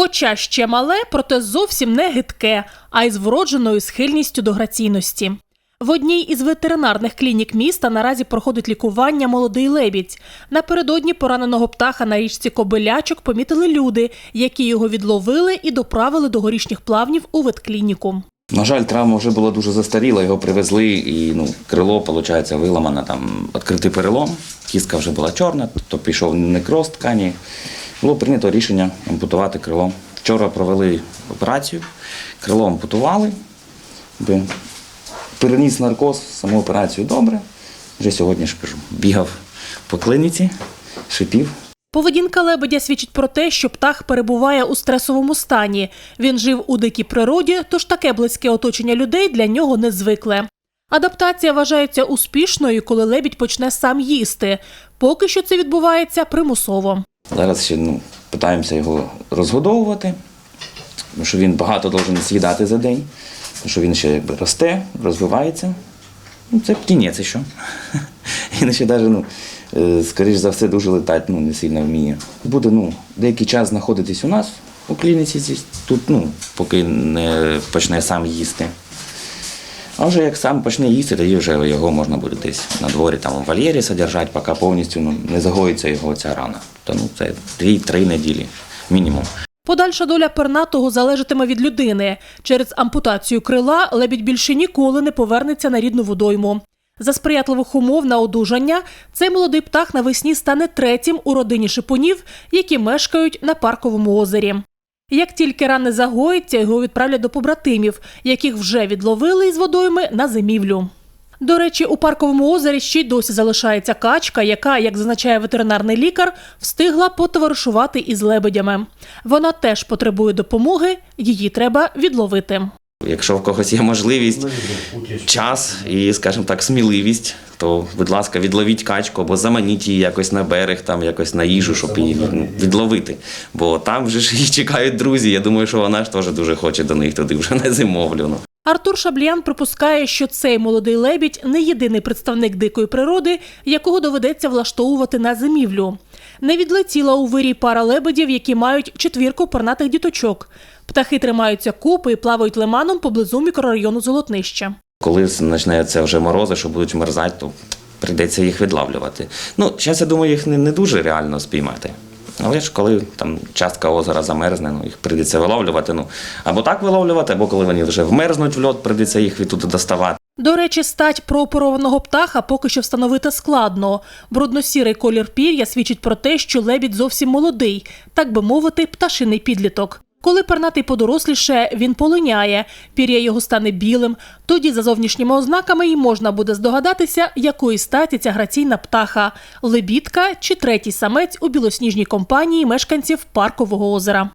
Хоча ще мале, проте зовсім не гидке, а й з вродженою схильністю до граційності. В одній із ветеринарних клінік міста наразі проходить лікування молодий лебідь. Напередодні пораненого птаха на річці Кобилячок помітили люди, які його відловили і доправили до горішніх плавнів у ветклініку. На жаль, травма вже була дуже застаріла, його привезли, і ну, крило, виходить, виламане, там відкритий перелом, кістка вже була чорна, тобто пішов некроз ткані. Було прийнято рішення ампутувати крило. Вчора провели операцію, крило ампутували, переніс наркоз, саму операцію добре. Вже сьогодні ж кажу, бігав по клиніці, шипів. Поведінка лебедя свідчить про те, що птах перебуває у стресовому стані. Він жив у дикій природі, тож таке близьке оточення людей для нього не звикле. Адаптація вважається успішною, коли лебідь почне сам їсти. Поки що це відбувається примусово. Зараз ще ну, питаємося його розгодовувати, тому що він багато повинен з'їдати за день, тому що він ще якби росте, розвивається. Ну, це птінець ще. Він ще навіть, ну, е, скоріш за все, дуже летати ну, не сильно вміє. Буде ну, деякий час знаходитись у нас у клініці, тут, ну, поки не почне сам їсти. А вже як сам почне їсти, тоді вже його можна буде десь на дворі там у вольєрі содержати, поки повністю ну, не загоїться його ця рана. То ну, це 2-3 неділі мінімум. Подальша доля пернатого залежатиме від людини. Через ампутацію крила лебідь більше ніколи не повернеться на рідну водойму. За сприятливих умов на одужання цей молодий птах навесні стане третім у родині шипунів, які мешкають на парковому озері. Як тільки рани загоїться, його відправлять до побратимів, яких вже відловили із водойми на зимівлю. До речі, у парковому озері ще й досі залишається качка, яка, як зазначає ветеринарний лікар, встигла потоваришувати із лебедями. Вона теж потребує допомоги, її треба відловити. Якщо в когось є можливість, час і, скажімо так, сміливість, то, будь ласка, відловіть качку або заманіть її якось на берег, там якось на їжу, щоб її ну, відловити. Бо там вже ж її чекають друзі. Я думаю, що вона ж теж дуже хоче до них туди вже на зимовлю. Артур Шабліян припускає, що цей молодий лебідь не єдиний представник дикої природи, якого доведеться влаштовувати на зимівлю. Не відлетіла у вирій пара лебедів, які мають четвірку пернатих діточок. Птахи тримаються купи і плавають лиманом поблизу мікрорайону Золотнища. Коли почнеться вже морози, що будуть мерзати, то прийдеться їх відлавлювати. Ну, зараз я думаю, їх не, не дуже реально спіймати. Але ж коли там частка озера замерзне, ну їх прийдеться виловлювати. Ну або так виловлювати, або коли вони вже вмерзнуть в льот, прийдеться їх відтуди доставати. До речі, стать прооперованого птаха поки що встановити складно. Брудно-сірий колір пір'я свідчить про те, що лебідь зовсім молодий, так би мовити, пташиний підліток. Коли пернатий подоросліше, він полиняє, пір'я його стане білим. Тоді за зовнішніми ознаками й можна буде здогадатися, якої статі ця граційна птаха лебідка чи третій самець у білосніжній компанії мешканців паркового озера.